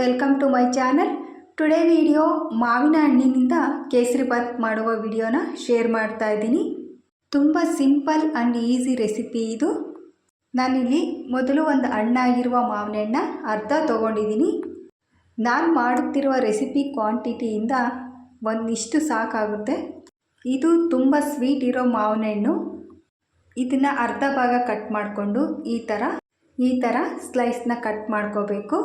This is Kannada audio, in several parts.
Welcome to my channel. Today video ಮಾವಿನ ಹಣ್ಣಿನಿಂದ ಕೇಸರಿ ಬಾತ್ ಮಾಡುವ ವಿಡಿಯೋನ ಶೇರ್ ಮಾಡ್ತಾ ಇದ್ದೀನಿ. ತುಂಬ ಸಿಂಪಲ್ ಆ್ಯಂಡ್ ಈಸಿ ರೆಸಿಪಿ ಇದು. ನಾನಿಲ್ಲಿ ಮೊದಲು ಒಂದು ಹಣ್ಣಾಗಿರುವ ಮಾವಿನ ಹಣ್ಣ ಅರ್ಧ ತೊಗೊಂಡಿದ್ದೀನಿ. ನಾನು ಮಾಡುತ್ತಿರುವ ರೆಸಿಪಿ ಕ್ವಾಂಟಿಟಿಯಿಂದ ಒಂದಿಷ್ಟು ಸಾಕಾಗುತ್ತೆ. ಇದು ತುಂಬ ಸ್ವೀಟ್ ಇರೋ ಮಾವಿನ ಹಣ್ಣು. ಇದನ್ನು ಅರ್ಧ ಭಾಗ ಕಟ್ ಮಾಡಿಕೊಂಡು ಈ ಥರ ಈ ಥರ ಸ್ಲೈಸ್ನ ಕಟ್ ಮಾಡ್ಕೋಬೇಕು.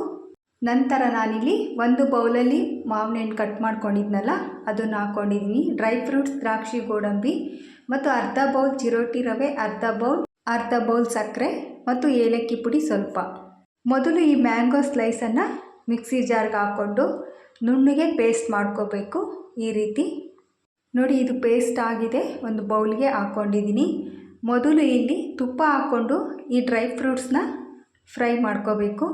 ನಂತರ ನಾನಿಲ್ಲಿ ಒಂದು ಬೌಲಲ್ಲಿ ಮಾವಿನ ಹಣ್ಣು ಕಟ್ ಮಾಡ್ಕೊಂಡಿದ್ನಲ್ಲ, ಅದನ್ನು ಹಾಕ್ಕೊಂಡಿದ್ದೀನಿ ಡ್ರೈ ಫ್ರೂಟ್ಸ್, ದ್ರಾಕ್ಷಿ, ಗೋಡಂಬಿ ಮತ್ತು ಅರ್ಧ ಬೌಲ್ ಚಿರೋಟಿ ರವೆ, ಅರ್ಧ ಬೌಲ್ ಅರ್ಧ ಬೌಲ್ ಸಕ್ಕರೆ ಮತ್ತು ಏಲಕ್ಕಿ ಪುಡಿ ಸ್ವಲ್ಪ. ಮೊದಲು ಈ ಮ್ಯಾಂಗೋ ಸ್ಲೈಸನ್ನು ಮಿಕ್ಸಿ ಜಾರ್ಗೆ ಹಾಕ್ಕೊಂಡು ನುಣ್ಣಗೆ ಪೇಸ್ಟ್ ಮಾಡ್ಕೋಬೇಕು. ಈ ರೀತಿ. ನೋಡಿ, ಇದು ಪೇಸ್ಟ್ ಆಗಿದೆ. ಒಂದು ಬೌಲ್ಗೆ ಹಾಕ್ಕೊಂಡಿದ್ದೀನಿ. ಮೊದಲು ಇಲ್ಲಿ ತುಪ್ಪ ಹಾಕ್ಕೊಂಡು ಈ ಡ್ರೈ ಫ್ರೂಟ್ಸ್ನ ಫ್ರೈ ಮಾಡ್ಕೋಬೇಕು.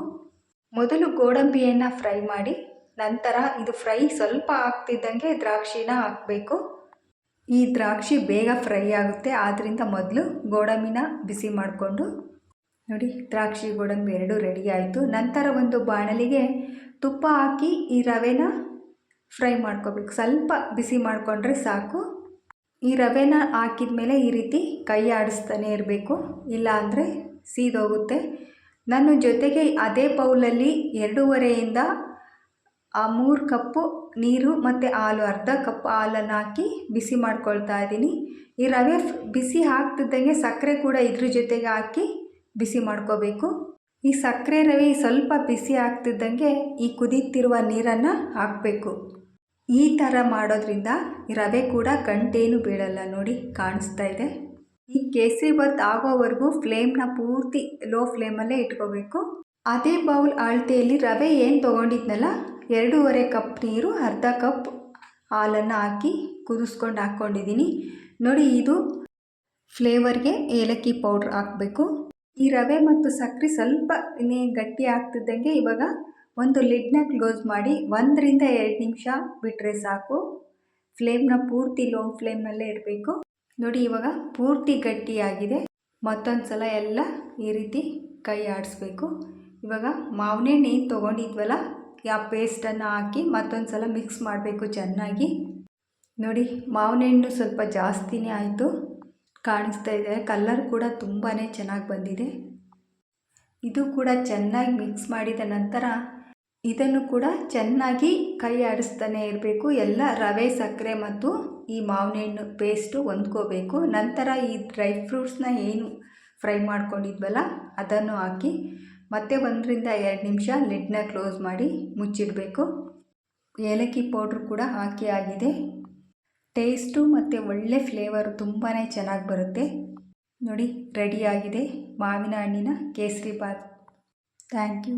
ಮೊದಲು ಗೋಡಂಬಿಯನ್ನು ಫ್ರೈ ಮಾಡಿ, ನಂತರ ಇದು ಫ್ರೈ ಸ್ವಲ್ಪ ಆಗ್ತಿದ್ದಂಗೆ ದ್ರಾಕ್ಷಿನ ಹಾಕಬೇಕು. ಈ ದ್ರಾಕ್ಷಿ ಬೇಗ ಫ್ರೈ ಆಗುತ್ತೆ ಆದ್ದರಿಂದ ಮೊದಲು ಗೋಡಂಬಿನ ಬಿಸಿ ಮಾಡಿಕೊಂಡು. ನೋಡಿ, ದ್ರಾಕ್ಷಿ ಗೋಡಂಬಿ ಎರಡು ರೆಡಿ ಆಯಿತು. ನಂತರ ಒಂದು ಬಾಣಲಿಗೆ ತುಪ್ಪ ಹಾಕಿ ಈ ರವೆನ ಫ್ರೈ ಮಾಡ್ಕೋಬೇಕು. ಸ್ವಲ್ಪ ಬಿಸಿ ಮಾಡಿಕೊಂಡ್ರೆ ಸಾಕು. ಈ ರವೆನ ಹಾಕಿದ ಮೇಲೆ ಈ ರೀತಿ ಕೈ ಆಡಿಸ್ತಾನೆ ಇರಬೇಕು. ಇಲ್ಲ ಅಂದರೆ ಸೀದೋಗುತ್ತೆ. ನಾನು ಜೊತೆಗೆ ಅದೇ ಬೌಲಲ್ಲಿ ಎರಡೂವರೆಯಿಂದ ಮೂರು ಕಪ್ಪು ನೀರು ಮತ್ತು ಹಾಲು, ಅರ್ಧ ಕಪ್ ಹಾಲನ್ನು ಹಾಕಿ ಬಿಸಿ ಮಾಡ್ಕೊಳ್ತಾ ಇದ್ದೀನಿ. ಈ ರವೆ ಬಿಸಿ ಹಾಕ್ತಿದ್ದಂಗೆ ಸಕ್ಕರೆ ಕೂಡ ಇದ್ರ ಜೊತೆಗೆ ಹಾಕಿ ಬಿಸಿ ಮಾಡ್ಕೋಬೇಕು. ಈ ಸಕ್ಕರೆ ರವೆ ಸ್ವಲ್ಪ ಬಿಸಿ ಆಗ್ತಿದ್ದಂಗೆ ಈ ಕುದೀತಿರುವ ನೀರನ್ನು ಹಾಕಬೇಕು. ಈ ಥರ ಮಾಡೋದ್ರಿಂದ ರವೆ ಕೂಡ ಗಂಟೇನು ಬೀಳಲ್ಲ ನೋಡಿ, ಕಾಣಿಸ್ತಾ ಇದೆ. ಈ ಕೇಸರಿ ಬಾತ್ ಆಗೋವರೆಗೂ ಫ್ಲೇಮ್ನ ಪೂರ್ತಿ ಲೋ ಫ್ಲೇಮಲ್ಲೇ ಇಟ್ಕೋಬೇಕು. ಅದೇ ಬೌಲ್ ಅಳತೆಯಲ್ಲಿ ರವೆ ಏನು ತೊಗೊಂಡಿದ್ನಲ್ಲ? ಎರಡೂವರೆ ಕಪ್ ನೀರು, ಅರ್ಧ ಕಪ್ ಹಾಲನ್ನು ಹಾಕಿ ಕುದಿಸ್ಕೊಂಡು ಹಾಕ್ಕೊಂಡಿದ್ದೀನಿ ನೋಡಿ ಇದು ಫ್ಲೇವರ್ಗೆ ಏಲಕ್ಕಿ ಪೌಡ್ರ್ ಹಾಕಬೇಕು. ಈ ರವೆ ಮತ್ತು ಸಕ್ಕರೆ ಸ್ವಲ್ಪ ಇನ್ನೇ ಗಟ್ಟಿ ಆಗ್ತಿದ್ದಂಗೆ ಇವಾಗ ಒಂದು ಲಿಡ್ನ ಕ್ಲೋಸ್ ಮಾಡಿ ಒಂದರಿಂದ ಎರಡು ನಿಮಿಷ ಬಿಟ್ಟರೆ ಸಾಕು. ಫ್ಲೇಮ್ನ ಪೂರ್ತಿ ಲೋ ಫ್ಲೇಮ್ನಲ್ಲೇ ಇರಬೇಕು ನೋಡಿ, ಇವಾಗ ಪೂರ್ತಿ ಗಟ್ಟಿಯಾಗಿದೆ. ಮತ್ತೊಂದು ಸಲ ಎಲ್ಲ ಈ ರೀತಿ ಕೈ ಆಡಿಸ್ಬೇಕು. ಇವಾಗ ಮಾವನೆಣ್ಣೆ ಏನು ತೊಗೊಂಡಿದ್ವಲ್ಲ ಯಾವ ಪೇಸ್ಟನ್ನು ಹಾಕಿ ಮತ್ತೊಂದು ಸಲ ಮಿಕ್ಸ್ ಮಾಡಬೇಕು ಚೆನ್ನಾಗಿ. ನೋಡಿ ಮಾವನೆಣ್ಣು ಸ್ವಲ್ಪ ಜಾಸ್ತಿನೇ ಆಯಿತು. ಕಾಣಿಸ್ತಾ ಇದೆ ಕಲ್ಲರ್ ಕೂಡ ತುಂಬಾ ಚೆನ್ನಾಗಿ ಬಂದಿದೆ. ಇದು ಕೂಡ ಚೆನ್ನಾಗಿ ಮಿಕ್ಸ್ ಮಾಡಿದ ನಂತರ ಇದನ್ನು ಕೂಡ ಚೆನ್ನಾಗಿ ಕೈ ಆಡಿಸ್ತಾನೆ ಇರಬೇಕು. ಎಲ್ಲ ರವೆ, ಸಕ್ಕರೆ ಮತ್ತು ಈ ಮಾವಿನ ಹಣ್ಣು ಪೇಸ್ಟು ಹೊಂದ್ಕೋಬೇಕು. ನಂತರ ಈ ಡ್ರೈ ಫ್ರೂಟ್ಸ್ನ ಏನು ಫ್ರೈ ಮಾಡ್ಕೊಂಡಿದ್ವಲ್ಲ, ಅದನ್ನು ಹಾಕಿ ಮತ್ತೆ ಒಂದರಿಂದ ಎರಡು ನಿಮಿಷ ಲಿಡ್ನ ಕ್ಲೋಸ್ ಮಾಡಿ ಮುಚ್ಚಿಡಬೇಕು. ಏಲಕ್ಕಿ ಪೌಡ್ರ್ ಕೂಡ ಹಾಕಿ ಆಗಿದೆ. ಟೇಸ್ಟು ಮತ್ತು ಒಳ್ಳೆ ಫ್ಲೇವರ್ ತುಂಬಾ ಚೆನ್ನಾಗಿ ಬರುತ್ತೆ. ನೋಡಿ ರೆಡಿಯಾಗಿದೆ ಮಾವಿನ ಹಣ್ಣಿನ ಕೇಸರಿ ಬಾತ್ ಥ್ಯಾಂಕ್ ಯು